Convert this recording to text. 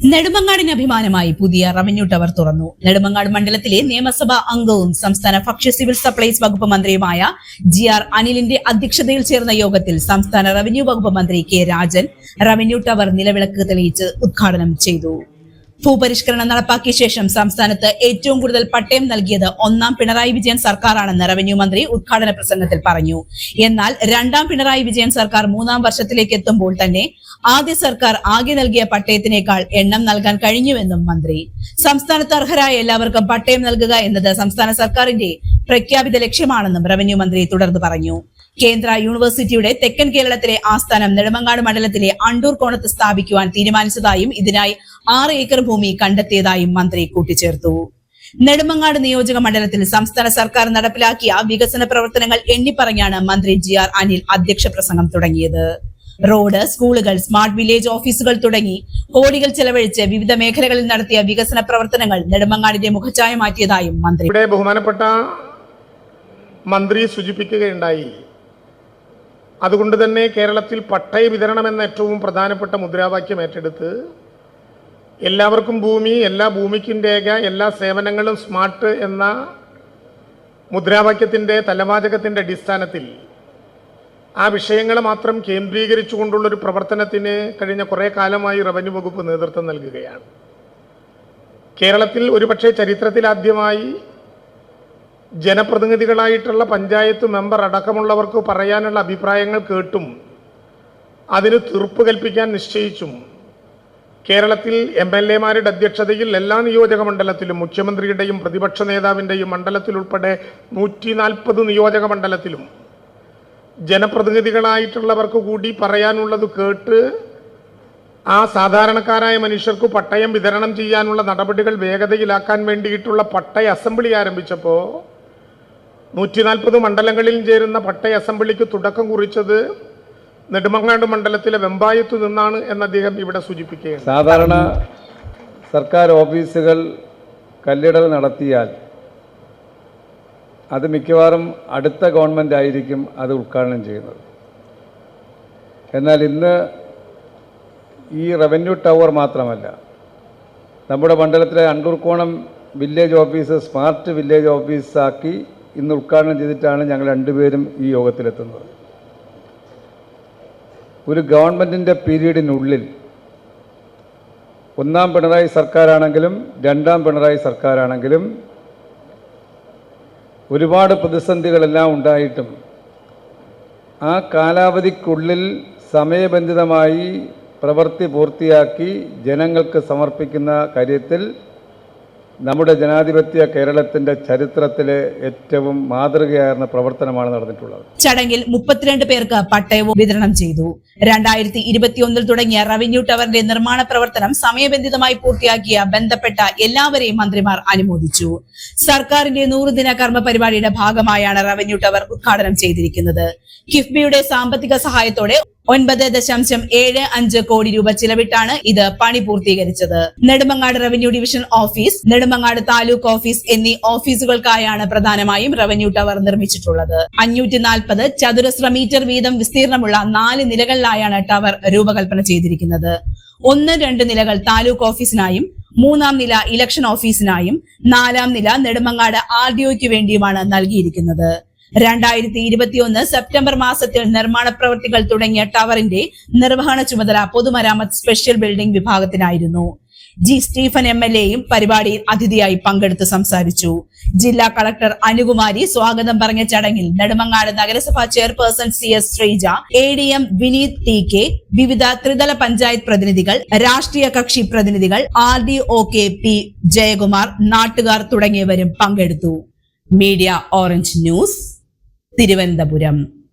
നെടുമങ്ങാടിന് അഭിമാനമായി പുതിയ revenue tower തുറന്നു. നെടുമങ്ങാട് മണ്ഡലത്തിലെ നിയമസഭാ അംഗവും സംസ്ഥാന ഭക്ഷ്യ സിവിൽ സപ്ലൈസ് വകുപ്പ് മന്ത്രിയുമായ ജി ആർ അനിലിന്റെ അധ്യക്ഷതയിൽ ചേർന്ന യോഗത്തിൽ സംസ്ഥാന റവന്യൂ വകുപ്പ് മന്ത്രി കെ രാജൻ റവന്യൂ ടവർ നിലവിളക്ക് തെളിയിച്ച് ഉദ്ഘാടനം ചെയ്തു. ഭൂപരിഷ്കരണം നടപ്പാക്കിയ ശേഷം സംസ്ഥാനത്ത് ഏറ്റവും കൂടുതൽ പട്ടയം നൽകിയത് ഒന്നാം പിണറായി വിജയൻ സർക്കാരാണെന്ന് റവന്യൂ മന്ത്രി ഉദ്ഘാടന പ്രസംഗത്തിൽ പറഞ്ഞു. എന്നാൽ രണ്ടാം പിണറായി വിജയൻ സർക്കാർ മൂന്നാം വർഷത്തിലേക്ക് എത്തുമ്പോൾ തന്നെ ആദ്യ സർക്കാർ ആകെ നൽകിയ പട്ടയത്തിനേക്കാൾ എണ്ണം നൽകാൻ കഴിഞ്ഞുവെന്നും മന്ത്രി. സംസ്ഥാനത്ത് അർഹരായ എല്ലാവർക്കും പട്ടയം നൽകുക എന്നത് സംസ്ഥാന സർക്കാരിന്റെ പ്രഖ്യാപിത ലക്ഷ്യമാണെന്നും റവന്യൂ മന്ത്രി തുടർന്ന് പറഞ്ഞു. കേന്ദ്ര യൂണിവേഴ്സിറ്റിയുടെ തെക്കൻ കേരളത്തിലെ ആസ്ഥാനം നെടുമങ്ങാട് മണ്ഡലത്തിലെ അണ്ടൂർ കോണത്ത് സ്ഥാപിക്കുവാൻ തീരുമാനിച്ചതായും ഇതിനായി ആറ് ഏക്കർ ഭൂമി കണ്ടെത്തിയതായും മന്ത്രി കൂട്ടിച്ചേർത്തു. നെടുമങ്ങാട് നിയോജക മണ്ഡലത്തിൽ സംസ്ഥാന സർക്കാർ നടപ്പിലാക്കിയ വികസന പ്രവർത്തനങ്ങൾ എണ്ണിപ്പറഞ്ഞാണ് മന്ത്രി ജി ആർ അനിൽ അധ്യക്ഷ പ്രസംഗം തുടങ്ങിയത്. റോഡ് സ്കൂളുകൾ സ്മാർട്ട് വില്ലേജ് ഓഫീസുകൾ തുടങ്ങി കോടികൾ ചെലവഴിച്ച് വിവിധ മേഖലകളിൽ നടത്തിയ വികസന പ്രവർത്തനങ്ങൾ നെടുമങ്ങാടിന്റെ മുഖച്ഛായ മാറ്റിയതായും മന്ത്രി ബഹുമാനപ്പെട്ട മന്ത്രി സൂചിപ്പിക്കുകയുണ്ടായി. അതുകൊണ്ട് തന്നെ കേരളത്തിൽ പട്ടയ വിതരണം എന്ന ഏറ്റവും പ്രധാനപ്പെട്ട മുദ്രാവാക്യം ഏറ്റെടുത്ത് എല്ലാവർക്കും ഭൂമി എല്ലാ ഭൂമിക്കും രേഖ എല്ലാ സേവനങ്ങളും സ്മാർട്ട് എന്ന മുദ്രാവാക്യത്തിന്റെ തലവാചകത്തിന്റെ അടിസ്ഥാനത്തിൽ ആ വിഷയങ്ങളെ മാത്രം കേന്ദ്രീകരിച്ചുകൊണ്ടുള്ളൊരു പ്രവർത്തനത്തിന് കഴിഞ്ഞ കുറേ കാലമായി റവന്യൂ വകുപ്പ് നേതൃത്വം നൽകുകയാണ്. കേരളത്തിൽ ഒരുപക്ഷെ ചരിത്രത്തിലാദ്യമായി ജനപ്രതിനിധികളായിട്ടുള്ള പഞ്ചായത്ത് മെമ്പർ അടക്കമുള്ളവർക്ക് പറയാനുള്ള അഭിപ്രായങ്ങൾ കേട്ടും അതിന് തീർപ്പ് കൽപ്പിക്കാൻ നിശ്ചയിച്ചും. കേരളത്തിൽ എം എൽ എമാരുടെ അധ്യക്ഷതയിൽ എല്ലാ നിയോജക മണ്ഡലത്തിലും മുഖ്യമന്ത്രിയുടെയും പ്രതിപക്ഷ നേതാവിന്റെയും മണ്ഡലത്തിലുൾപ്പെടെ നൂറ്റി നാൽപ്പത് നിയോജക മണ്ഡലത്തിലും ജനപ്രതിനിധികളായിട്ടുള്ളവർക്ക് കൂടി പറയാനുള്ളത് കേട്ട് ആ സാധാരണക്കാരായ മനുഷ്യർക്ക് പട്ടയം വിതരണം ചെയ്യാനുള്ള നടപടികൾ വേഗതയിലാക്കാൻ വേണ്ടിയിട്ടുള്ള പട്ടയ അസംബ്ലി ആരംഭിച്ചപ്പോൾ നൂറ്റി നാൽപ്പത് മണ്ഡലങ്ങളിൽ ചേരുന്ന പട്ടയ അസംബ്ലിക്ക് തുടക്കം കുറിച്ചത് നെടുമങ്ങാട് മണ്ഡലത്തിലെ വെമ്പായത്തു നിന്നാണ് എന്ന് അദ്ദേഹം ഇവിടെ സൂചിപ്പിക്കുകയാണ്. സാധാരണ സർക്കാർ ഓഫീസുകൾ കല്ലിടൽ നടത്തിയാൽ അത് മിക്കവാറും അടുത്ത ഗവൺമെന്റ് ആയിരിക്കും അത് ഉദ്ഘാടനം ചെയ്യുന്നത്. എന്നാൽ ഇന്ന് ഈ റവന്യൂ ടവർ മാത്രമല്ല നമ്മുടെ മണ്ഡലത്തിലെ Andoorkonam village office smart village ഓഫീസാക്കി ഇന്ന് ഉദ്ഘാടനം ചെയ്തിട്ടാണ് ഞങ്ങൾ രണ്ടുപേരും ഈ യോഗത്തിലെത്തുന്നത്. ഒരു ഗവൺമെന്റിന്റെ പീരീഡിനുള്ളിൽ ഒന്നാം പിണറായി സർക്കാരാണെങ്കിലും രണ്ടാം പിണറായി സർക്കാരാണെങ്കിലും ഒരുപാട് പ്രതിസന്ധികളെല്ലാം ഉണ്ടായിട്ടും ആ കാലാവധിക്കുള്ളിൽ സമയബന്ധിതമായി പ്രവൃത്തി പൂർത്തിയാക്കി ജനങ്ങൾക്ക് സമർപ്പിക്കുന്ന കാര്യത്തിൽ നമ്മുടെ ജനാധിപത്യ കേരളത്തിന്റെ ചരിത്രത്തിലെ ഏറ്റവും മാതൃകയായിരുന്ന പ്രവർത്തനമാണ് നടന്നിട്ടുള്ളത്. ചടങ്ങിൽ മുപ്പത്തിരണ്ട് പേർക്ക് പട്ടയവും വിതരണം ചെയ്തു. രണ്ടായിരത്തി ഇരുപത്തിയൊന്നിൽ തുടങ്ങിയ റവന്യൂ ടവറിന്റെ നിർമ്മാണ പ്രവർത്തനം സമയബന്ധിതമായി പൂർത്തിയാക്കിയ ബന്ധപ്പെട്ട എല്ലാവരെയും മന്ത്രിമാർ അനുമോദിച്ചു. സർക്കാരിന്റെ നൂറുദിന കർമ്മ പരിപാടിയുടെ ഭാഗമായാണ് റവന്യൂ ടവർ ഉദ്ഘാടനം ചെയ്തിരിക്കുന്നത്. കിഫ്ബിയുടെ സാമ്പത്തിക സഹായത്തോടെ ഒൻപത് ദശാംശം ഏഴ് അഞ്ച് കോടി രൂപ ചിലവിട്ടാണ് ഇത് പണി പൂർത്തീകരിച്ചത്. Nedumangad revenue division office Nedumangad taluk office എന്നീ ഓഫീസുകൾക്കായാണ് പ്രധാനമായും റവന്യൂ ടവർ നിർമ്മിച്ചിട്ടുള്ളത്. അഞ്ഞൂറ്റി നാൽപ്പത് ചതുരശ്ര മീറ്റർ വീതം വിസ്തീർണമുള്ള നാല് നിലകളിലായാണ് ടവർ രൂപകൽപ്പന ചെയ്തിരിക്കുന്നത്. ഒന്ന് രണ്ട് നിലകൾ താലൂക്ക് ഓഫീസിനായും മൂന്നാം നില ഇലക്ഷൻ ഓഫീസിനായും നാലാം നില നെടുമങ്ങാട് ആർ ഡി വേണ്ടിയുമാണ് നൽകിയിരിക്കുന്നത്. രണ്ടായിരത്തി ഇരുപത്തിയൊന്ന് സെപ്റ്റംബർ മാസത്തിൽ നിർമ്മാണ പ്രവൃത്തികൾ തുടങ്ങിയ ടവറിന്റെ നിർവഹണ ചുമതല പൊതുമരാമത്ത് സ്പെഷ്യൽ ബിൽഡിംഗ് വിഭാഗത്തിനായിരുന്നു. ജി സ്റ്റീഫൻ എം എൽ എയും പരിപാടിയിൽ അതിഥിയായി പങ്കെടുത്ത് സംസാരിച്ചു. ജില്ലാ കളക്ടർ അനുകുമാരി സ്വാഗതം പറഞ്ഞ ചടങ്ങിൽ നെടുമങ്ങാട് നഗരസഭാ chairperson C S Sreeja A D M Vineeth T K വിവിധ ത്രിതല പഞ്ചായത്ത് പ്രതിനിധികൾ രാഷ്ട്രീയ കക്ഷി പ്രതിനിധികൾ R D O K P Jayakumar നാട്ടുകാർ തുടങ്ങിയവരും പങ്കെടുത്തു. Media orange news. തിരുവനന്തപുരം.